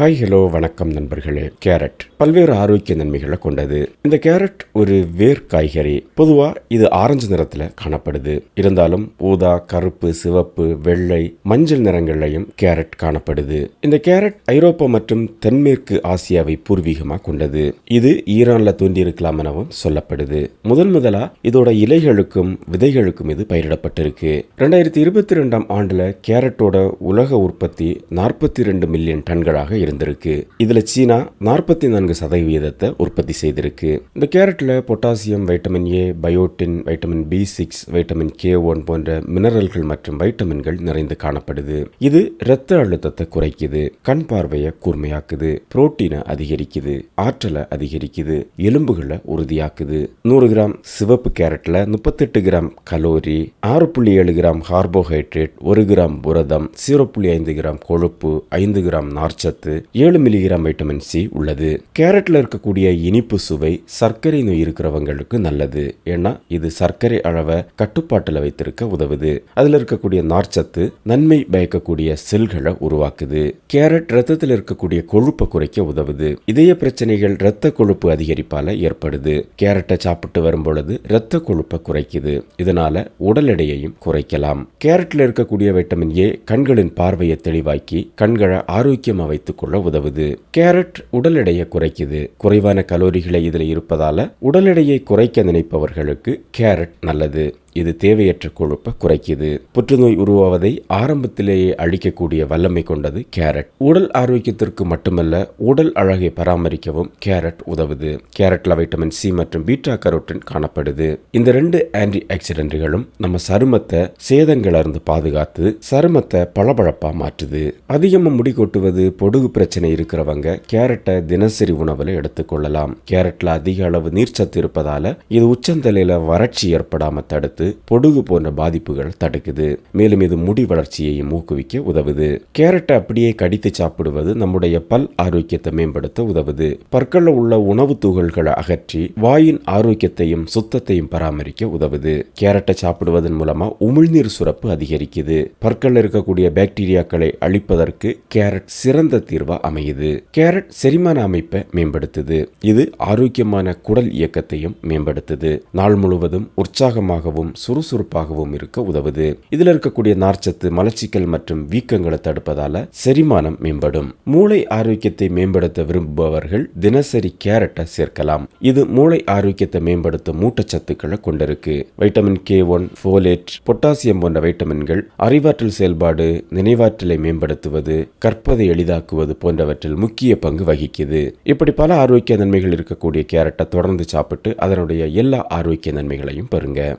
Hi hello வணக்கம் நண்பர்களே. Carrot பல்வேறு ஆரோக்கிய நன்மைகளை கொண்டது. இந்த கேரட் ஒரு வேர் காய்கறி. பொதுவா இது ஆரஞ்சு நிறத்துல காணப்படுது. இருந்தாலும் ஊதா கருப்பு சிவப்பு வெள்ளை மஞ்சள் நிறங்கள்லையும் கேரட் காணப்படுது. இந்த கேரட் ஐரோப்பா மற்றும் தென்மேற்கு ஆசியாவை பூர்வீகமா கொண்டது. இது ஈரான்ல தோன்றியிருக்கலாம் எனவும் சொல்லப்படுது. முதன் முதலா இதோட இலைகளுக்கும் விதைகளுக்கும் இது பயிரிடப்பட்டிருக்கு. ரெண்டாயிரத்தி இருபத்தி ரெண்டாம் ஆண்டுல கேரட்டோட உலக உற்பத்தி நாற்பத்தி ரெண்டு மில்லியன் டன்களாக இருந்திருக்கு இதில் சீனா நாற்பத்தி நான்கு சதவீதத்தை உற்பத்தி செய்திருக்கு. இந்த கேரட்டில் potassium vitamin A biotin vitamin B six vitamin K one போன்ற மினரல்கள் மற்றும் வைட்டமின்கள் நிறைந்து காணப்படுது. இது இரத்த அழுத்தத்தை குறைக்குது கண் பார்வையை கூர்மையாக்குது புரோட்டீனை அதிகரிக்குது ஆற்றலை அதிகரிக்குது எலும்புகளை உறுதியாக்குது. நூறு கிராம் சிவப்பு கேரட்டில் முப்பத்தெட்டு கிராம் கலோரி ஆறு புள்ளி ஏழு கிராம் கார்போஹைட்ரேட் ஒரு கிராம் புரதம் ஜீரோ புள்ளி ஐந்து கிராம் கொழுப்பு ஐந்து கிராம் நார்ச்சத்து ஏழு மில்லிகிராம் வைட்டமின் சி உள்ளது. கேரட்ல இருக்கக்கூடிய இனிப்பு சுவை சர்க்கரை நோய் இருக்கிறவங்களுக்கு நல்லது. ஏன்னா இது சர்க்கரை அளவை கட்டுப்பாட்டில் வைத்திருக்க உதவுது. அதுல இருக்கக்கூடிய நார்ச்சத்து நன்மை பயக்கக்கூடிய செல்களை உருவாக்குது. கேரட் ரத்தத்தில் இருக்கக்கூடிய கொழுப்பை குறைக்க உதவுது. இதய பிரச்சனைகள் இரத்த கொழுப்பு அதிகரிப்பால ஏற்படுது. கேரட்டை சாப்பிட்டு வரும் பொழுது இரத்த கொழுப்பை குறைக்குது. இதனால உடல் எடையையும் குறைக்கலாம். கேரட்ல இருக்கக்கூடிய வைட்டமின் ஏ கண்களின் பார்வையை தெளிவாக்கி கண்களை ஆரோக்கியமா வைத்துக் கொள்ள உதவுது. கேரட் உடல் எடையை குறைக்குது. குறைவான கலோரிகளை இதுல இருப்பதால உடல் எடையை குறைக்க நினைப்பவர்களுக்கு கேரட் நல்லது. இது தேவையற்ற கொழுப்பை குறைக்குது. புற்றுநோய் உருவாவதை ஆரம்பத்திலேயே அழிக்கக்கூடிய வல்லமை கொண்டது கேரட். உடல் ஆரோக்கியத்திற்கு மட்டுமல்ல உடல் அழகை பராமரிக்கவும் கேரட் உதவுது. கேரட்ல வைட்டமின் சி மற்றும் பீட்டா கரோட்டின் காணப்படுது. இந்த ரெண்டு ஆன்டி ஆக்சிடென்ட்களும் நம்ம சருமத்தை சேதங்களிருந்து பாதுகாத்து சருமத்தை பளபளப்பா மாற்றுது. அதிகமாக முடி கொட்டுவது பொடுகு பிரச்சனை இருக்கிறவங்க கேரட்டை தினசரி உணவுல எடுத்துக்கொள்ளலாம். கேரட்ல அதிக அளவு நீர்ச்சத்து இருப்பதால இது உச்சந்தலையில வறட்சி ஏற்படாம தடுத்து பொடுகு போன்ற பாதிப்புகள் தடுக்குது. மேலும் இது முடி வளர்ச்சியையும் ஊக்குவிக்க உதவுது. கேரட்டை அப்படியே கடித்து சாப்பிடுவது நம்முடைய பல் ஆரோக்கியத்தை மேம்படுத்த உதவுது. பற்களில் உள்ள உணவு துகள்களை அகற்றி வாயின் ஆரோக்கியத்தையும் சுத்தத்தையும் பராமரிக்க உதவுது. கேரட்டை சாப்பிடுவதன் மூலமா உமிழ்நீர் சுரப்பு அதிகரிக்குது. பற்களில் இருக்கக்கூடிய பாக்டீரியாக்களை அழிப்பதற்கு கேரட் சிறந்த தீர்வா அமையுது. கேரட் செரிமான அமைப்பை மேம்படுத்துது. இது ஆரோக்கியமான குடல் இயக்கத்தையும் மேம்படுத்துது. நாள் முழுவதும் உற்சாகமாகவும் சுறுசுறுப்பாகவும் இருக்க உதவுது. இதுல இருக்கக்கூடிய நார்ச்சத்து மலச்சிக்கல் மற்றும் வீக்கங்களை தடுப்பதால செரிமானம் மேம்படும். மூளை ஆரோக்கியத்தை மேம்படுத்த விரும்புபவர்கள் தினசரி கேரட்டை சேர்க்கலாம். இது மூளை ஆரோக்கியத்தை மேம்படுத்தும் ஊட்டச்சத்துக்களை கொண்டிருக்கு. Vitamin K one folate potassium போன்ற வைட்டமின்கள் அறிவாற்றல் செயல்பாடு நினைவாற்றலை மேம்படுத்துவது கற்பதை எளிதாக்குவது போன்றவற்றில் முக்கிய பங்கு வகிக்குது. இப்படி பல ஆரோக்கிய நன்மைகள் இருக்கக்கூடிய கேரட்டை தொடர்ந்து சாப்பிட்டு அதனுடைய எல்லா ஆரோக்கிய நன்மைகளையும் பெறுங்க.